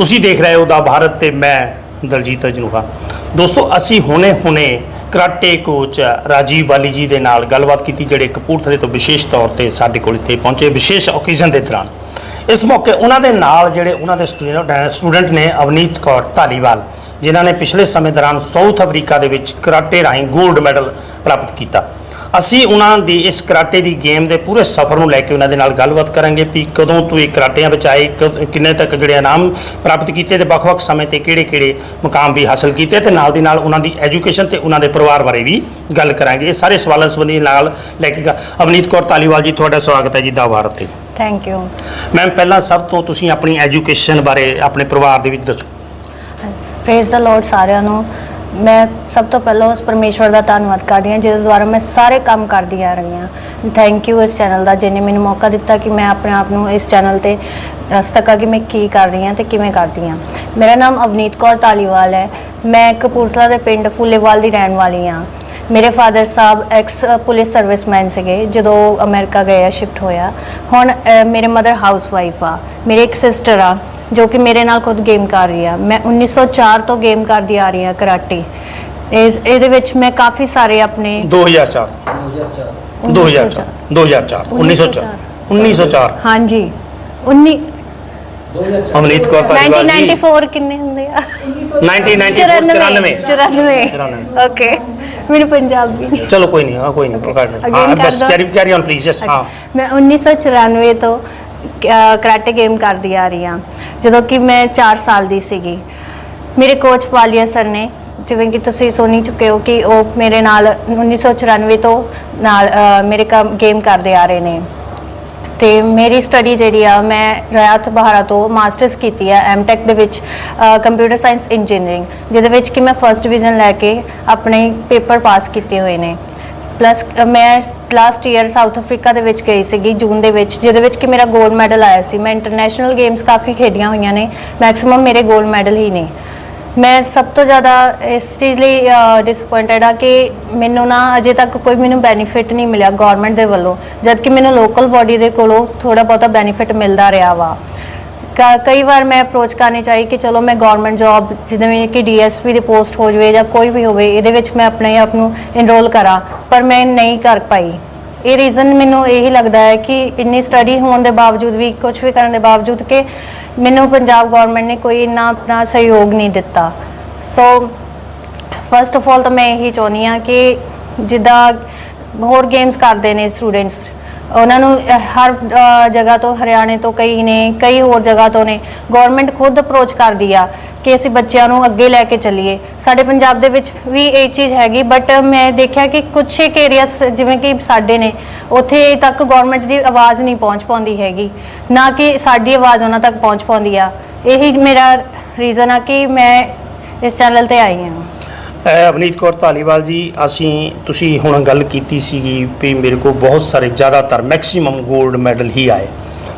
ਤੁਸੀਂ ਦੇਖ ਰਹੇ ਹੋ ਦਾ ਭਾਰਤ ਤੇ ਮੈਂ ਦਲਜੀਤ ਅਜਨੂਹਾ ਦੋਸਤੋ, ਅਸੀਂ ਹੁਣੇ ਹੁਣੇ ਕਰਾਟੇ ਕੋਚ ਰਾਜੀਵ ਵਾਲੀ ਜੀ ਦੇ ਨਾਲ ਗੱਲਬਾਤ ਕੀਤੀ, ਜਿਹੜੇ ਕਪੂਰਥਲੇ ਤੋਂ ਵਿਸ਼ੇਸ਼ ਤੌਰ ਤੇ ਸਾਡੇ ਕੋਲ ਇੱਥੇ ਪਹੁੰਚੇ, ਵਿਸ਼ੇਸ਼ ਓਕੇਜ਼ਨ ਦੇ ਦੌਰਾਨ। ਇਸ ਮੌਕੇ ਉਹਨਾਂ ਦੇ ਨਾਲ ਜਿਹੜੇ ਉਹਨਾਂ ਦੇ ਸਟੂਡੈਂਟ ਸਟੂਡੈਂਟ ਨੇ ਅਵਨੀਤ ਕੌਰ ਧਾਲੀਵਾਲ, ਜਿਨ੍ਹਾਂ ਨੇ ਪਿਛਲੇ ਸਮੇਂ ਦੌਰਾਨ ਸਾਊਥ ਅਫਰੀਕਾ ਦੇ ਵਿੱਚ ਕਰਾਟੇ ਰਾਹੀਂ 골ਡ ਮੈਡਲ ਪ੍ਰਾਪਤ ਕੀਤਾ। ਅਸੀਂ ਉਹਨਾਂ ਦੀ ਇਸ ਕਰਾਟੇ ਦੀ ਗੇਮ ਦੇ ਪੂਰੇ ਸਫ਼ਰ ਨੂੰ ਲੈ ਕੇ ਉਹਨਾਂ ਦੇ ਨਾਲ ਗੱਲਬਾਤ ਕਰਾਂਗੇ ਵੀ ਕਦੋਂ ਤੋਂ ਇਹ ਕਰਾਟਿਆਂ ਵਿੱਚ ਆਏ ਕ- ਕਿੰਨੇ ਤੱਕ ਜਿਹੜੇ ਇਨਾਮ ਪ੍ਰਾਪਤ ਕੀਤੇ ਤੇ ਵੱਖ-ਵੱਖ ਸਮੇਂ ਤੇ ਕਿਹੜੇ-ਕਿਹੜੇ ਮੁਕਾਮ ਵੀ ਹਾਸਲ ਕੀਤੇ ਤੇ ਨਾਲ ਦੀ ਨਾਲ ਉਹਨਾਂ ਦੀ ਐਜੂਕੇਸ਼ਨ ਤੇ ਉਹਨਾਂ ਦੇ ਪਰਿਵਾਰ ਬਾਰੇ ਵੀ ਗੱਲ ਕਰਾਂਗੇ। ਇਹ ਸਾਰੇ ਸਵਾਲਾਂ ਸੰਬੰਧੀ ਨਾਲ ਲੈ ਕੇ ਗ- ਅਵਨੀਤ ਕੌਰ ਧਾਲੀਵਾਲ ਜੀ ਤੁਹਾਡਾ ਸਵਾਗਤ ਹੈ ਜੀ ਦਾ ਭਾਰਤ ਤੇ। ਥੈਂਕ ਯੂ ਮੈਮ ਪਹਿਲਾਂ ਸਭ ਤੋਂ ਤੁਸੀਂ ਆਪਣੀ ਐਜੂਕੇਸ਼ਨ ਬਾਰੇ ਆਪਣੇ ਪਰਿਵਾਰ ਦੇ ਵਿੱਚ ਦੱਸੋ। ਪ੍ਰੇਜ਼ ਦਾ ਲਾਰਡ ਸਾਰਿਆਂ ਨੂੰ। ਮੈਂ ਸਭ ਤੋਂ ਪਹਿਲਾਂ ਉਸ ਪਰਮੇਸ਼ਵਰ ਦਾ ਧੰਨਵਾਦ ਕਰਦੀ ਹਾਂ, ਜਿਹਦੇ ਦੁਆਰਾ ਮੈਂ ਸਾਰੇ ਕੰਮ ਕਰਦੀ ਆ ਰਹੀ ਹਾਂ। ਥੈਂਕ ਯੂ ਇਸ ਚੈਨਲ ਦਾ, ਜਿਹਨੇ ਮੈਨੂੰ ਮੌਕਾ ਦਿੱਤਾ ਕਿ ਮੈਂ ਆਪਣੇ ਆਪ ਨੂੰ ਇਸ ਚੈਨਲ ਤੇ ਦੱਸ ਸਕਾਂ ਕਿ ਮੈਂ ਕੀ ਕਰ ਰਹੀ ਹਾਂ ਤੇ ਕਿਵੇਂ ਕਰਦੀ ਹਾਂ। ਮੇਰਾ ਨਾਮ ਅਵਨੀਤ ਕੌਰ ਧਾਲੀਵਾਲ ਹੈ। ਮੈਂ ਕਪੂਰਥਲਾ ਦੇ ਪਿੰਡ ਫੁੱਲੇਵਾਲ ਦੀ ਰਹਿਣ ਵਾਲੀ ਹਾਂ। ਮੇਰੇ ਫਾਦਰ ਸਾਹਿਬ ਐਕਸ ਪੁਲਿਸ ਸਰਵਿਸਮੈਨ ਸੀਗੇ, ਜਦੋਂ ਅਮਰੀਕਾ ਗਏ ਆ ਸ਼ਿਫਟ ਹੋਇਆ। ਹੁਣ ਮੇਰੇ ਮਦਰ ਹਾਊਸਵਾਈਫ ਆ। ਮੇਰੇ ਇੱਕ ਸਿਸਟਰ ਆ। ਜੋ ਕਿ ਮੇਰੇ ਨਾਲ ਖੁਦ ਗੇਮ ਕਰ ਰਹੀ ਆ। ਮੈਂ 1904 ਤੋਂ ਗੇਮ ਕਰਦੀ ਆ ਰਹੀ ਆ ਕਰਾਟੇ। ਇਸ ਇਹਦੇ ਵਿੱਚ ਮੈਂ ਕਾਫੀ ਸਾਰੇ ਆਪਣੇ 2004 2004 2004 1904 1904 ਹਾਂਜੀ। 19 ਅਵਨੀਤ ਕੌਰ ਜੀ 1994 ਕਿੰਨੇ ਹੁੰਦੇ ਆ? 1994 94 94 ਓਕੇ ਮੈਨੂੰ ਪੰਜਾਬੀ ਨਹੀਂ ਚਲੋ ਕੋਈ ਨਹੀਂ ਹਾਂ ਕੋਈ ਨਹੀਂ ਹਾਂ ਕਰ ਬਸ। ਕੈਰੀ ਕੈਰੀ ਔਨ ਪਲੀਜ਼ ਜਸ ਹਾਂ। ਮੈਂ 1994 ਤੋਂ ਕਰਾਟੇ ਗੇਮ ਕਰਦੀ ਆ ਰਹੀ ਹਾਂ ਜਦੋਂ ਕਿ ਮੈਂ 4 ਸਾਲ ਦੀ ਸੀਗੀ। ਮੇਰੇ ਕੋਚ ਵਾਲੀਆ ਸਰ ਨੇ, ਜਿਵੇਂ ਕਿ ਤੁਸੀਂ ਸੁਣੀ ਚੁੱਕੇ ਹੋ ਕਿ ਉਹ ਮੇਰੇ ਨਾਲ 1994 ਤੋਂ ਨਾਲ ਮੇਰੇ ਕੰਮ ਗੇਮ ਕਰਦੇ ਆ ਰਹੇ ਨੇ। ਤੇ ਮੇਰੀ ਸਟੱਡੀ ਜਿਹੜੀ ਆ, ਮੈਂ ਰਿਆਤ ਬਹਾਰਾ ਤੋਂ ਮਾਸਟਰਸ ਕੀਤੀ ਆ ਐਮਟੈਕ ਦੇ ਵਿੱਚ ਕੰਪਿਊਟਰ ਸਾਇੰਸ ਇੰਜੀਨੀਅਰਿੰਗ ਜਿਹਦੇ ਵਿੱਚ ਕਿ ਮੈਂ ਫਰਸਟ ਡਿਵੀਜ਼ਨ ਲੈ ਕੇ ਆਪਣੇ ਪੇਪਰ ਪਾਸ ਕੀਤੇ ਹੋਏ ਨੇ। ਪਲੱਸ ਮੈਂ ਲਾਸਟ ਈਅਰ ਸਾਊਥ ਅਫਰੀਕਾ ਦੇ ਵਿੱਚ ਗਈ ਸੀਗੀ, ਜੂਨ ਦੇ ਵਿੱਚ, ਜਿਹਦੇ ਵਿੱਚ ਕਿ ਮੇਰਾ 골ਡ ਮੈਡਲ ਆਇਆ ਸੀ। ਮੈਂ ਇੰਟਰਨੈਸ਼ਨਲ ਗੇਮਸ ਕਾਫੀ ਖੇਡੀਆਂ ਹੋਈਆਂ ਨੇ ਮੈਕਸਿਮਮ ਮੇਰੇ 골ਡ ਮੈਡਲ ਹੀ ਨੇ। ਮੈਂ ਸਭ ਤੋਂ ਜ਼ਿਆਦਾ ਇਸ ਚੀਜ਼ ਲਈ ਡਿਸਪਾਇੰਟਡ ਆ ਕਿ ਮੈਨੂੰ ਨਾ ਅਜੇ ਤੱਕ ਕੋਈ ਮੈਨੂੰ ਬੈਨੀਫਿਟ ਨਹੀਂ ਮਿਲਿਆ ਗਵਰਨਮੈਂਟ ਦੇ ਵੱਲੋਂ, ਜਦਕਿ ਮੈਨੂੰ ਲੋਕਲ ਬਾਡੀ ਦੇ ਕੋਲੋਂ ਥੋੜਾ ਬਹੁਤਾ ਬੈਨੀਫਿਟ ਮਿਲਦਾ ਰਿਹਾ ਵਾ। ਕਈ ਵਾਰ ਮੈਂ ਅਪਰੋਚ ਕਰਨੀ ਚਾਹੀ ਕਿ ਚਲੋ ਮੈਂ ਗਵਰਨਮੈਂਟ ਜੌਬ ਜਿਵੇਂ ਕਿ ਡੀਐਸਪੀ ਦੀ ਪੋਸਟ ਹੋ ਜਾਵੇ ਜਾਂ ਕੋਈ ਵੀ ਹੋਵੇ, ਇਹਦੇ ਵਿੱਚ ਮੈਂ ਆਪਣੇ ਆਪ ਨੂੰ ਇਨਰੋਲ ਕਰਾਂ, ਪਰ ਮੈਂ ਨਹੀਂ ਕਰ ਪਾਈ। ਇਹ ਰੀਜ਼ਨ ਮੈਨੂੰ ਇਹੀ ਲੱਗਦਾ ਹੈ ਕਿ ਇੰਨੀ ਸਟੱਡੀ ਹੋਣ ਦੇ ਬਾਵਜੂਦ ਵੀ ਕੁਝ ਵੀ ਕਰਨ ਦੇ ਬਾਵਜੂਦ ਕਿ ਮੈਨੂੰ ਪੰਜਾਬ ਗਵਰਨਮੈਂਟ ਨੇ ਕੋਈ ਇੰਨਾ ਆਪਣਾ ਸਹਿਯੋਗ ਨਹੀਂ ਦਿੱਤਾ। ਸੋ ਫਸਟ ਆਫ ਆਲ ਤਾਂ ਮੈਂ ਇਹੀ ਚਾਹੁੰਦੀ ਹਾਂ ਕਿ ਜਿੱਦਾਂ ਹੋਰ ਗੇਮਸ ਕਰਦੇ ਨੇ ਸਟੂਡੈਂਟਸ ਉਹਨਾਂ ਨੂੰ ਹਰ ਜਗ੍ਹਾ ਤੋਂ, ਹਰਿਆਣੇ ਤੋਂ ਕਈ ਨੇ, ਕਈ ਹੋਰ ਜਗ੍ਹਾ ਤੋਂ ਨੇ ਗਵਰਨਮੈਂਟ ਖੁਦ ਅਪਰੋਚ ਕਰਦੀ ਆ ਕਿ ਅਸੀਂ ਬੱਚਿਆਂ ਨੂੰ ਅੱਗੇ ਲੈ ਕੇ ਚੱਲੀਏ। ਸਾਡੇ ਪੰਜਾਬ ਦੇ ਵਿੱਚ ਵੀ ਇਹ ਚੀਜ਼ ਹੈਗੀ ਬਟ ਮੈਂ ਦੇਖਿਆ ਕਿ ਕੁਝ ਇੱਕ ਏਰੀਆਸ ਜਿਵੇਂ ਕਿ ਸਾਡੇ ਨੇ, ਉੱਥੇ ਤੱਕ ਗਵਰਨਮੈਂਟ ਦੀ ਆਵਾਜ਼ ਨਹੀਂ ਪਹੁੰਚ ਪਾਉਂਦੀ ਹੈਗੀ। ਨਾ ਕਿ ਸਾਡੀ ਆਵਾਜ਼ ਉਹਨਾਂ ਤੱਕ ਪਹੁੰਚ ਪਾਉਂਦੀ ਆ। ਇਹੀ ਮੇਰਾ ਰੀਜ਼ਨ ਆ ਕਿ ਮੈਂ ਇਸ ਚੈਨਲ ਤੇ ਆਈ ਹਾਂ। ਅਹ ਅਵਨੀਤ ਕੌਰ ਧਾਲੀਵਾਲ ਜੀ, ਅਸੀਂ, ਤੁਸੀਂ ਹੁਣ ਗੱਲ ਕੀਤੀ ਸੀਗੀ ਵੀ ਮੇਰੇ ਕੋਲ ਬਹੁਤ ਸਾਰੇ ਜ਼ਿਆਦਾਤਰ ਮੈਕਸਿਮਮ 골ਡ ਮੈਡਲ ਹੀ ਆਏ।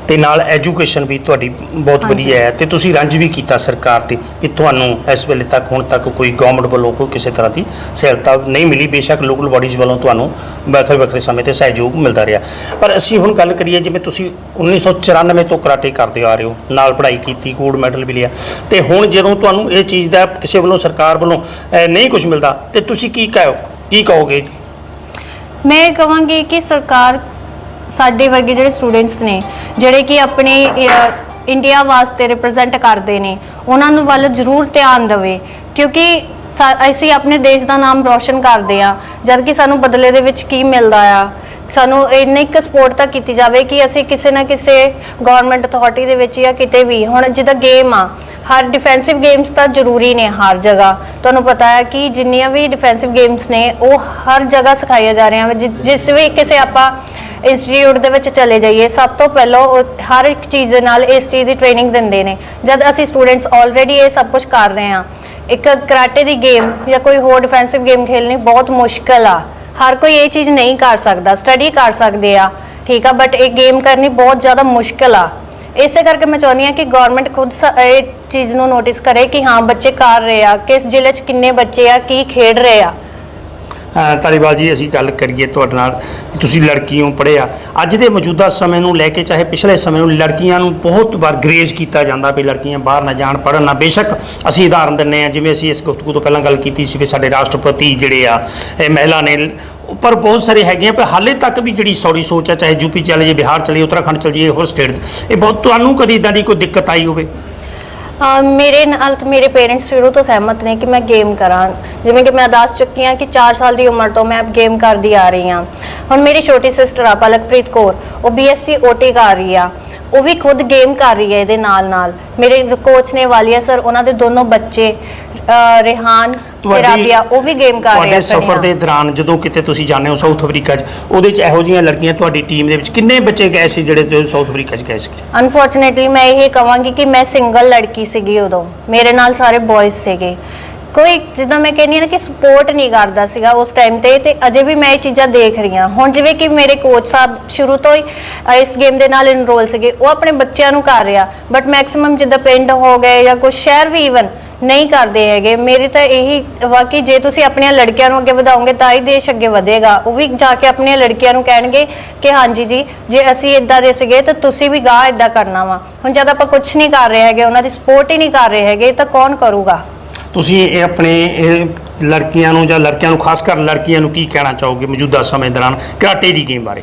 ਤੇ ਨਾਲ ਐਜੂਕੇਸ਼ਨ ਵੀ ਤੁਹਾਡੀ ਬਹੁਤ। ਵਧੀਆ ਹੈ ਤੇ ਤੁਸੀਂ ਰੰਜ ਵੀ ਕੀਤਾ ਸਰਕਾਰ ਤੇ ਕਿ ਤੁਹਾਨੂੰ ਇਸ ਵੇਲੇ ਤੱਕ ਹੁਣ ਤੱਕ ਕੋਈ ਗਵਰਨਮੈਂਟ ਵੱਲੋਂ ਕੋਈ ਕਿਸੇ ਤਰ੍ਹਾਂ ਦੀ ਸਹਾਇਤਾ ਨਹੀਂ ਮਿਲੀ। ਬੇਸ਼ੱਕ ਲੋਕਲ ਬਾਡੀਜ਼ ਵੱਲੋਂ ਤੁਹਾਨੂੰ ਵੱਖਰੇ ਵੱਖਰੇ ਸਮੇਂ ਤੇ ਸਹਿਯੋਗ ਮਿਲਦਾ ਰਿਹਾ। ਪਰ ਅਸੀਂ ਹੁਣ ਗੱਲ ਕਰੀਏ ਜਿਵੇਂ ਤੁਸੀਂ 1994 ਤੋਂ ਕਰਾਟੇ ਕਰਦੇ ਆ ਰਹੇ ਹੋ ਨਾਲ ਪੜ੍ਹਾਈ ਕੀਤੀ 골ਡ ਮੈਡਲ ਵੀ ਲਿਆ। ਤੇ ਹੁਣ ਜਦੋਂ ਤੁਹਾਨੂੰ ਇਹ ਚੀਜ਼ ਦਾ ਕਿਸੇ ਵੱਲੋਂ ਸਰਕਾਰ ਵੱਲੋਂ ਨਹੀਂ ਕੁਝ ਮਿਲਦਾ ਤੇ ਤੁਸੀਂ ਕੀ ਕਹੋ ਕੀ ਕਹੋਗੇ? ਮੈਂ ਕਹਾਂਗੀ ਕਿ ਸਰਕਾਰ ਸਾਡੇ ਵਰਗੇ ਜਿਹੜੇ ਸਟੂਡੈਂਟਸ ਨੇ, ਜਿਹੜੇ ਕਿ ਆਪਣੇ ਇੰਡੀਆ ਵਾਸਤੇ ਰਿਪਰੈਜ਼ੈਂਟ ਕਰਦੇ ਨੇ, ਉਹਨਾਂ ਨੂੰ ਵੱਲ ਜ਼ਰੂਰ ਧਿਆਨ ਦੇਵੇ, ਕਿਉਂਕਿ ਸਾ- ਅਸੀਂ ਆਪਣੇ ਦੇਸ਼ ਦਾ ਨਾਮ ਰੌਸ਼ਨ ਕਰਦੇ ਆ ਜਦ ਕਿ ਸਾਨੂੰ ਬਦਲੇ ਦੇ ਵਿੱਚ ਕੀ ਮਿਲਦਾ ਆ ਸਾਨੂੰ ਇੰਨੀ ਕੁ ਸਪੋਰਟ ਤਾਂ ਕੀਤੀ ਜਾਵੇ ਕਿ ਅਸੀਂ ਕਿਸੇ ਨਾ ਕਿਸੇ ਗਵਰਨਮੈਂਟ ਅਥਾਰਟੀ ਦੇ ਵਿੱਚ ਜਾਂ ਕਿਤੇ ਵੀ, ਹੁਣ ਜਿੱਦਾਂ ਗੇਮ ਆ, ਹਰ ਡਿਫੈਂਸਿਵ ਗੇਮਸ ਤਾਂ ਜ਼ਰੂਰੀ ਨੇ ਹਰ ਜਗ੍ਹਾ ਤੁਹਾਨੂੰ ਪਤਾ ਹੈ ਕਿ ਜਿੰਨੀਆਂ ਵੀ ਡਿਫੈਂਸਿਵ ਗੇਮਸ ਨੇ, ਉਹ ਹਰ ਜਗ੍ਹਾ ਸਿਖਾਈਆਂ ਜਾ ਰਹੀਆਂ ਵਾ। ਜਿ- ਜਿਸ ਵੀ ਕਿਸੇ ਆਪਾਂ ਇੰਸਟੀਚਿਊਟ ਦੇ ਵਿੱਚ ਚਲੇ ਜਾਈਏ, ਸਭ ਤੋਂ ਪਹਿਲਾਂ ਉਹ ਹਰ ਇੱਕ ਚੀਜ਼ ਦੇ ਨਾਲ ਇਸ ਚੀਜ਼ ਦੀ ਟ੍ਰੇਨਿੰਗ ਦਿੰਦੇ ਨੇ। ਜਦ ਅਸੀਂ ਸਟੂਡੈਂਟਸ ਆਲਰੇਡੀ ਇਹ ਸਭ ਕੁਝ ਕਰ ਰਹੇ ਹਾਂ, ਇੱਕ ਕਰਾਟੇ ਦੀ ਗੇਮ ਜਾਂ ਕੋਈ ਹੋਰ ਡਿਫੈਂਸਿਵ ਗੇਮ ਖੇਲਣੀ ਬਹੁਤ ਮੁਸ਼ਕਲ ਆ। ਹਰ ਕੋਈ ਇਹ ਚੀਜ਼ ਨਹੀਂ ਕਰ ਸਕਦਾ ਸਟੱਡੀ ਕਰ ਸਕਦੇ ਆ, ਠੀਕ ਆ ਬਟ ਇਹ ਗੇਮ ਕਰਨੀ ਬਹੁਤ ਜ਼ਿਆਦਾ ਮੁਸ਼ਕਲ ਆ। ਇਸੇ ਕਰਕੇ ਮੈਂ ਚਾਹੁੰਦੀ ਹਾਂ ਕਿ ਗਵਰਨਮੈਂਟ ਖੁਦ ਸ- ਇਹ ਚੀਜ਼ ਨੂੰ ਨੋਟਿਸ ਕਰੇ ਕਿ ਹਾਂ, ਬੱਚੇ ਕਰ ਰਹੇ ਆ, ਕਿਸ ਜ਼ਿਲ੍ਹੇ 'ਚ ਕਿੰਨੇ ਬੱਚੇ ਆ, ਕੀ ਖੇਡ ਰਹੇ ਆ। ਅਹ ਜੀ, ਅਸੀਂ ਗੱਲ ਕਰੀਏ ਤੁਹਾਡੇ ਨਾਲ ਤੁਸੀਂ ਲੜਕੀਆਂ ਪੜ੍ਹਿਆ। ਅੱਜ ਦੇ ਮੌਜੂਦਾ ਸਮੇਂ ਨੂੰ ਲੈ ਕੇ ਚਾਹੇ ਪਿਛਲੇ ਸਮੇਂ ਨੂੰ ਲੜਕੀਆਂ ਨੂੰ ਬਹੁਤ ਵਾਰ ਗਰੇਜ਼ ਕੀਤਾ ਜਾਂਦਾ ਵੀ ਲੜਕੀਆਂ ਬਾਹਰ ਨਾ ਜਾਣ ਪੜ੍ਹਨ ਨਾ। ਬੇਸ਼ੱਕ ਅਸੀਂ ਉਦਾਹਰਨ ਦਿੰਨੇ ਆ ਜਿਵੇਂ ਅਸੀਂ ਇਸ ਗੁਫ਼ਤਗੂ ਤੋਂ ਪਹਿਲਾਂ ਗੱਲ ਕੀਤੀ ਸੀ ਵੀ ਸਾਡੇ ਰਾਸ਼ਟਰਪਤੀ ਜਿਹੜੇ ਆ, ਇਹ ਮਹਿਲਾ ਨੇ ਉੱਪਰ ਬਹੁਤ ਸਾਰੇ ਹੈਗੀਆਂ ਪਰ ਹਾਲੇ ਤੱਕ ਵੀ ਜਿਹੜੀ ਸੌਰੀ ਸੋਚ ਆ, ਚਾਹੇ ਯੂਪੀ ਚਲੇ ਜੇ ਬਿਹਾਰ ਚਲੇ ਉੱਤਰਾਖੰਡ ਚਲੇ ਜੇ ਹੋਰ ਸਟੇਟ ਇਹ ਬਹੁਤ ਤੁਹਾਨੂੰ ਕਦੀ ਇਦਾਂ ਦੀ ਕੋਈ ਦਿੱਕਤ ਆਈ ਹੋਵੇ? ਮੇਰੇ ਨਾਲ ਮੇਰੇ ਪੇਰੈਂਟਸ ਸ਼ੁਰੂ ਤੋਂ ਸਹਿਮਤ ਨੇ ਕਿ ਮੈਂ ਗੇਮ ਕਰਾਂ। ਜਿਵੇਂ ਕਿ ਮੈਂ ਦੱਸ ਚੁੱਕੀ ਹਾਂ ਕਿ 4 ਸਾਲ ਦੀ ਉਮਰ ਤੋਂ ਮੈਂ ਗੇਮ ਕਰਦੀ ਆ ਰਹੀ ਹਾਂ। ਹੁਣ ਮੇਰੀ ਛੋਟੀ ਸਿਸਟਰ ਆ, ਪਲਕਪ੍ਰੀਤ ਕੌਰ, ਉਹ ਬੀਐਸਸੀ ਓਟੀ ਕਰ ਰਹੀ ਆ। ਉਹ ਵੀ ਖੁਦ ਗੇਮ ਕਰ ਰਹੀ ਹੈ ਇਹਦੇ ਨਾਲ ਨਾਲ ਮੇਰੇ ਕੋਚ ਨੇ ਵਾਲੀਆ ਸਰ ਉਹਨਾਂ ਦੇ ਦੋਨੋਂ ਬੱਚੇ ਰਿਹਾਨ ਤੇ ਰਾਬੀਆ ਉਹ ਵੀ ਗੇਮ ਕਰ ਰਹੇ ਤੁਹਾਡੇ ਸਫ਼ਰ ਦੇ ਦੌਰਾਨ ਜਦੋਂ ਕਿਤੇ ਤੁਸੀਂ ਜਾਂਦੇ ਹੋ ਸਾਊਥ ਅਫਰੀਕਾ 'ਚ ਉਹਦੇ 'ਚ ਇਹੋ ਜਿਹੀਆਂ ਲੜਕੀਆਂ ਤੁਹਾਡੀ ਟੀਮ ਦੇ ਵਿੱਚ ਕਿੰਨੇ ਬੱਚੇ ਗਏ ਸੀ ਜਿਹੜੇ ਤੁਸੀਂ ਸਾਊਥ ਅਫਰੀਕਾ 'ਚ ਗਏ ਸੀ ਅਨਫੋਰਚੂਨੇਟਲੀ ਮੈਂ ਇਹ ਕਹਾਂਗੀ ਕਿ ਮੈਂ ਸਿੰਗਲ ਲੜਕੀ ਸੀਗੀ ਉਦੋਂ। ਮੇਰੇ ਨਾਲ ਸਾਰੇ ਬॉयਜ਼ ਸੀਗੇ। ਕੋਈ ਜਿੱਦਾਂ ਮੈਂ ਕਹਿੰਦੀ ਹਾਂ ਕਿ ਸਪੋਰਟ ਨਹੀਂ ਕਰਦਾ ਸੀਗਾ ਉਸ ਟਾਈਮ ਤੇ ਤੇ ਅਜੇ ਵੀ ਮੈਂ ਇਹ ਚੀਜ਼ਾਂ ਦੇਖ ਰਹੀ ਹਾਂ। ਹੁਣ ਜਿਵੇਂ ਕਿ ਮੇਰੇ ਕੋਚ ਸਾਹਿਬ ਸ਼ੁਰੂ ਤੋਂ ਹੀ ਇਸ ਗੇਮ ਦੇ ਨਾਲ ਇਨਰੋਲ ਸੀਗੇ ਉਹ ਆਪਣੇ ਬੱਚਿਆਂ ਨੂੰ ਕਰ ਰਿਹਾ। ਬਟ ਮੈਕਸਿਮਮ ਜਿੱਦਾਂ ਪਿੰਡ ਹੋ ਗਏ ਜਾਂ ਕੁਝ ਸ਼ਹਿਰ ਵੀ ਇਵਨ ਨਹੀਂ ਕਰਦੇ ਹੈਗੇ। ਮੇਰੀ ਤਾਂ ਇਹੀ ਵਾਕਈ ਜੇ ਤੁਸੀਂ ਆਪਣੀਆਂ ਲੜਕੀਆਂ ਨੂੰ ਅੱਗੇ ਵਧਾਓਗੇ ਤਾਂ ਹੀ ਦੇਸ਼ ਅੱਗੇ ਵਧੇਗਾ। ਉਹ ਵੀ ਜਾ ਕੇ ਆਪਣੀਆਂ ਲੜਕੀਆਂ ਨੂੰ ਕਹਿਣਗੇ ਕਿ ਹਾਂਜੀ ਜੀ ਜੇ ਅਸੀਂ ਇਦਾਂ ਦੇ ਸੀਗੇ ਤਾਂ ਤੁਸੀਂ ਵੀ ਗਾਹ ਇਦਾਂ ਕਰਨਾ ਵਾ। ਹੁਣ ਜਦ ਆਪਾਂ ਕੁਝ ਨਹੀਂ ਕਰ ਰਹੇ ਹੈਗੇ ਉਹਨਾਂ ਦੀ ਸਪੋਰਟ ਹੀ ਨਹੀਂ ਕਰ ਰਹੇ ਹੈਗੇ ਤਾਂ ਕੌਣ ਕਰੂਗਾ? ਤੁਸੀਂ ਇਹ ਆਪਣੇ ਇਹ ਲੜਕੀਆਂ ਨੂੰ ਜਾਂ ਲੜਕਿਆਂ ਨੂੰ ਖਾਸ ਕਰ ਲੜਕੀਆਂ ਨੂੰ ਕੀ ਕਹਿਣਾ ਚਾਹੋਗੇ ਮੌਜੂਦਾ ਸਮੇਂ ਦੌਰਾਨ ਕਰਾਟੇ ਦੀ ਗੇਮ ਬਾਰੇ?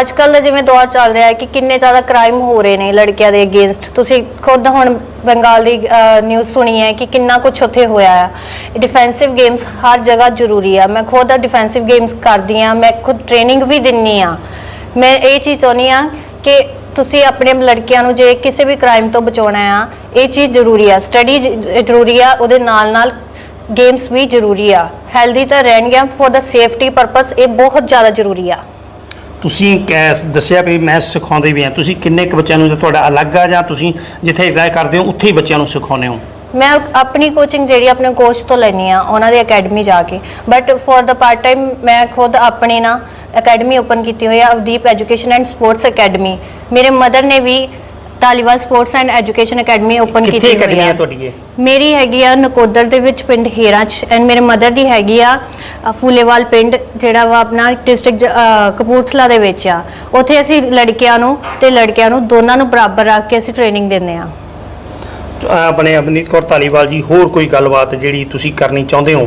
ਅੱਜ ਕੱਲ ਦਾ ਜਿਵੇਂ ਦੌਰ ਚੱਲ ਰਿਹਾ ਹੈ ਕਿ ਕਿੰਨੇ ਜ਼ਿਆਦਾ ਕ੍ਰਾਈਮ ਹੋ ਰਹੇ ਨੇ ਲੜਕੀਆਂ ਦੇ ਅਗੇਂਸਟ ਤੁਸੀਂ ਖੁਦ ਹੁਣ ਬੰਗਾਲ ਦੀ ਨਿਊਜ਼ ਸੁਣੀ ਹੈ ਕਿ ਕਿੰਨਾ ਕੁਝ ਉੱਥੇ ਹੋਇਆ ਆ। ਡਿਫੈਂਸਿਵ ਗੇਮਸ ਹਰ ਜਗ੍ਹਾ ਜ਼ਰੂਰੀ ਆ। ਮੈਂ ਖੁਦ ਡਿਫੈਂਸਿਵ ਗੇਮਸ ਕਰਦੀ ਆ ਮੈਂ ਖੁਦ ਟ੍ਰੇਨਿੰਗ ਵੀ ਦਿੰਨੀ ਆ ਮੈਂ ਇਹ ਚੀਜ਼ ਚਾਹੁੰਦੀ ਆ ਕਿ ਤੁਸੀਂ ਆਪਣੇ ਲੜਕੀਆਂ ਨੂੰ ਜੇ ਕਿਸੇ ਵੀ ਕ੍ਰਾਈਮ ਤੋਂ ਬਚਾਉਣਾ ਆ, ਇਹ ਚੀਜ਼ ਜ਼ਰੂਰੀ ਆ। ਸਟੱਡੀ ਜ਼ਰੂਰੀ ਆ, ਉਹਦੇ ਨਾਲ ਨਾਲ ਗੇਮਸ ਵੀ ਜ਼ਰੂਰੀ ਆ। ਹੈਲਦੀ ਤਾਂ ਰਹਿਣਗੀਆਂ ਫॉर ਦਾ ਸੇਫਟੀ ਪਰਪਸ ਇਹ ਬਹੁਤ ਜ਼ਿਆਦਾ ਜ਼ਰੂਰੀ ਆ। ਤੁਸੀਂ ਕਹਿ ਦੱਸਿਆ ਵੀ ਮੈਂ ਸਿਖਾਉਂਦੇ ਵੀ ਆ ਤੁਸੀਂ ਕਿੰਨੇ ਕੁ ਬੱਚਿਆਂ ਨੂੰ ਜਾਂ ਤੁਹਾਡਾ ਅਲੱਗ ਆ ਜਾਂ ਤੁਸੀਂ ਜਿੱਥੇ ਰਹਿ ਕਰਦੇ ਹੋ, ਉੱਥੇ ਹੀ ਬੱਚਿਆਂ ਨੂੰ ਸਿਖਾਉਂਦੇ ਹੋ? ਮੈਂ ਆਪਣੀ ਕੋਚਿੰਗ ਜਿਹੜੀ ਆਪਣੇ ਕੋਚ ਤੋਂ ਲੈਣੀ ਆ ਉਹਨਾਂ ਦੀ ਅਕੈਡਮੀ ਜਾ ਕੇ। But for the part time ਮੈਂ ਖੁਦ ਆਪਣੀ ਨਾ ਅਕੈਡਮੀ ਓਪਨ ਕੀਤੀ ਹੋਈ ਆ Avdeep education and sports academy ਮੇਰੇ ਮਦਰ ਨੇ ਵੀ Dhaliwal sports and education academy open ਕਿੱਥੇ ਕੀਤੀ ਹੋਈ ਅਕੈਡਮੀ ਹੈ। ਆ ਤੁਹਾਡੀ ਇਹ? ਮੇਰੀ ਹੈਗੀ ਆ ਨਕੋਦਰ ਦੇ ਵਿੱਚ ਪਿੰਡ ਹੇਰਾ ਚ ਐਂਡ ਮੇਰੇ ਮਦਰ ਦੀ ਹੈਗੀ ਆ ਅ, ਫੂਲੇਵਾਲ ਪਿੰਡ ਜਿਹੜਾ ਵਾ ਆਪਣਾ ਡਿਸਟ੍ਰਿਕਟ ਕਪੂਰਥਲਾ ਦੇ ਵਿੱਚ ਆ। ਉੱਥੇ ਅਸੀਂ ਲੜਕਿਆਂ ਨੂੰ ਤੇ ਲੜਕਿਆਂ ਨੂੰ ਦੋਨਾਂ ਨੂੰ ਬਰਾਬਰ ਰੱਖ ਕੇ ਅਸੀਂ ਟ੍ਰੇਨਿੰਗ ਦਿੰਦੇ ਆ। ਅਹ ਆਪਣੇ ਅਵਨੀਤ ਕੌਰ ਧਾਲੀਵਾਲ ਜੀ ਹੋਰ ਕੋਈ ਗੱਲਬਾਤ ਜਿਹੜੀ ਤੁਸੀਂ ਕਰਨੀ ਚਾਹੁੰਦੇ ਹੋ?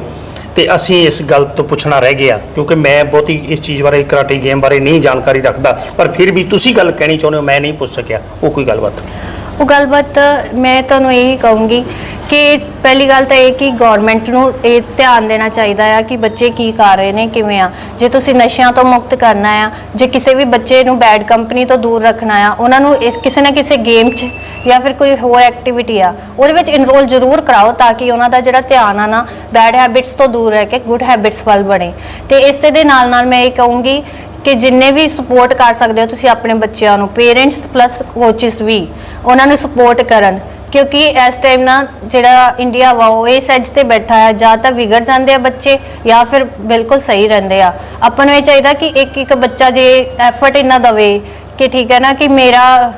ਤੇ ਅਸੀਂ ਇਸ ਗੱਲ ਤੋਂ ਪੁੱਛਣਾ ਰਹਿ ਗਿਆ, ਕਿਉਂਕਿ ਮੈਂ ਬਹੁਤੀ ਇਸ ਚੀਜ਼ ਬਾਰੇ, ਕਰਾਟੇ ਗੇਮ ਬਾਰੇ ਨਹੀਂ ਜਾਣਕਾਰੀ ਰੱਖਦਾ। ਪਰ ਫਿਰ ਵੀ ਤੁਸੀਂ ਗੱਲ ਕਹਿਣੀ ਚਾਹੁੰਦੇ ਹੋ, ਮੈਂ ਨਹੀਂ ਪੁੱਛ ਸਕਿਆ। ਉਹ ਕੋਈ ਗੱਲਬਾਤ ਉਹ ਗੱਲਬਾਤ ਮੈਂ ਤੁਹਾਨੂੰ ਇਹ ਕਹੂੰਗੀ ਕਿ ਪਹਿਲੀ ਗੱਲ ਤਾਂ ਇਹ ਕਿ ਗਵਰਨਮੈਂਟ ਨੂੰ ਇਹ ਧਿਆਨ ਦੇਣਾ ਚਾਹੀਦਾ ਆ ਕਿ ਬੱਚੇ ਕੀ ਕਰ ਰਹੇ ਨੇ, ਕਿਵੇਂ ਆ। ਜੇ ਤੁਸੀਂ ਨਸ਼ਿਆਂ ਤੋਂ ਮੁਕਤ ਕਰਨਾ ਆ, ਜੇ ਕਿਸੇ ਵੀ ਬੱਚੇ ਨੂੰ ਬੈਡ ਕੰਪਨੀ ਤੋਂ ਦੂਰ ਰੱਖਣਾ ਆ, ਉਹਨਾਂ ਨੂੰ ਇਸ ਕਿਸੇ ਨਾ ਕਿਸੇ ਗੇਮ 'ਚ ਜਾਂ ਫਿਰ ਕੋਈ ਹੋਰ ਐਕਟੀਵਿਟੀ ਆ, ਉਹਦੇ ਵਿੱਚ ਇਨਰੋਲ ਜ਼ਰੂਰ ਕਰਾਓ ਤਾਂ ਕਿ ਉਹਨਾਂ ਦਾ ਜਿਹੜਾ ਧਿਆਨ ਆ ਨਾ ਬੈਡ ਹੈਬਿਟਸ ਤੋਂ ਦੂਰ ਰਹਿ ਕੇ ਗੁੱਡ ਹੈਬਿਟਸ ਵੱਲ ਬਣੇ। ਤੇ ਇਸੇ ਦੇ ਨਾਲ ਨਾਲ ਮੈਂ ਇਹ ਕਹੂੰਗੀ ਕਿ ਜਿੰਨੇ ਵੀ ਸਪੋਰਟ ਕਰ ਸਕਦੇ ਹੋ ਤੁਸੀਂ ਆਪਣੇ ਬੱਚਿਆਂ ਨੂੰ ਪੇਰੈਂਟਸ ਪਲੱਸ ਕੋਚਿਸ ਵੀ। ਉਹਨਾਂ ਨੂੰ ਸਪੋਰਟ ਕਰਨ। ਕਿਉਂਕਿ ਇਸ ਟਾਈਮ ਨਾ ਜਿਹੜਾ ਇੰਡੀਆ ਵਾ, ਉਹ ਇਸ ਐਜ ਤੇ ਬੈਠਾ ਹੈ ਜਾਂ ਤਾਂ ਵਿਗੜ ਜਾਂਦੇ ਆ ਬੱਚੇ, ਜਾਂ ਫਿਰ ਬਿਲਕੁਲ ਸਹੀ ਰਹਿੰਦੇ ਆ। ਆਪਾਂ ਨੂੰ ਇਹ ਚਾਹੀਦਾ ਕਿ ਇੱਕ ਇੱਕ ਬੱਚਾ ਜੇ ਐਫਰਟ ਇੰਨਾ ਦਵੇ ਕਿ ਠੀਕ ਹੈ ਨਾ, ਕਿ ਮੇਰਾ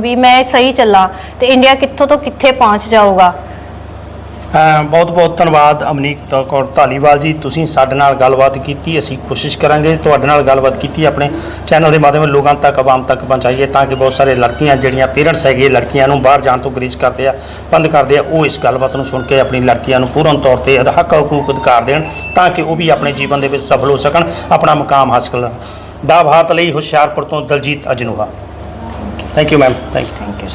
ਵੀ ਮੈਂ ਸਹੀ ਚੱਲਾਂ, ਤੇ ਇੰਡੀਆ ਕਿੱਥੋਂ ਤੋਂ ਕਿੱਥੇ ਪਹੁੰਚ ਜਾਊਗਾ। ਬਹੁਤ ਬਹੁਤ ਧੰਨਵਾਦ ਅਮਨੀਤ ਕੌਰ ਧਾਲੀਵਾਲ ਜੀ। ਤੁਸੀਂ ਸਾਡੇ ਨਾਲ ਗੱਲਬਾਤ ਕੀਤੀ, ਅਸੀਂ ਕੋਸ਼ਿਸ਼ ਕਰਾਂਗੇ ਤੁਹਾਡੇ ਨਾਲ ਗੱਲਬਾਤ ਕੀਤੀ, ਆਪਣੇ ਚੈਨਲ ਦੇ ਮਾਧਿਅਮ ਲੋਕਾਂ ਤੱਕ, ਆਵਾਮ ਤੱਕ ਪਹੁੰਚਾਈਏ ਤਾਂ ਕਿ ਬਹੁਤ ਸਾਰੇ ਲੜਕੀਆਂ, ਜਿਹੜੀਆਂ ਪੇਰੈਂਟਸ ਹੈਗੇ, ਲੜਕੀਆਂ ਨੂੰ ਬਾਹਰ ਜਾਣ ਤੋਂ ਗਰੀਜ ਕਰਦੇ ਆ, ਬੰਦ ਕਰਦੇ ਆ, ਉਹ ਇਸ ਗੱਲਬਾਤ ਨੂੰ ਸੁਣ ਕੇ ਆਪਣੀ ਲੜਕੀਆਂ ਨੂੰ ਪੂਰਨ ਤੌਰ ਤੇ ਹੱਕ ਹਕੂਕ ਅਧਿਕਾਰ ਦੇਣ ਤਾਂ ਕਿ ਉਹ ਵੀ ਆਪਣੇ ਜੀਵਨ ਦੇ ਵਿੱਚ ਸਫਲ ਹੋ ਸਕਣ, ਆਪਣਾ ਮੁਕਾਮ ਹਾਸਲ ਕਰਨ। ਦਾ ਭਾਰਤ ਲਈ ਹੁਸ਼ਿਆਰਪੁਰ ਤੋਂ Daljit Ajnoha. Thank you ma'am thank you thank you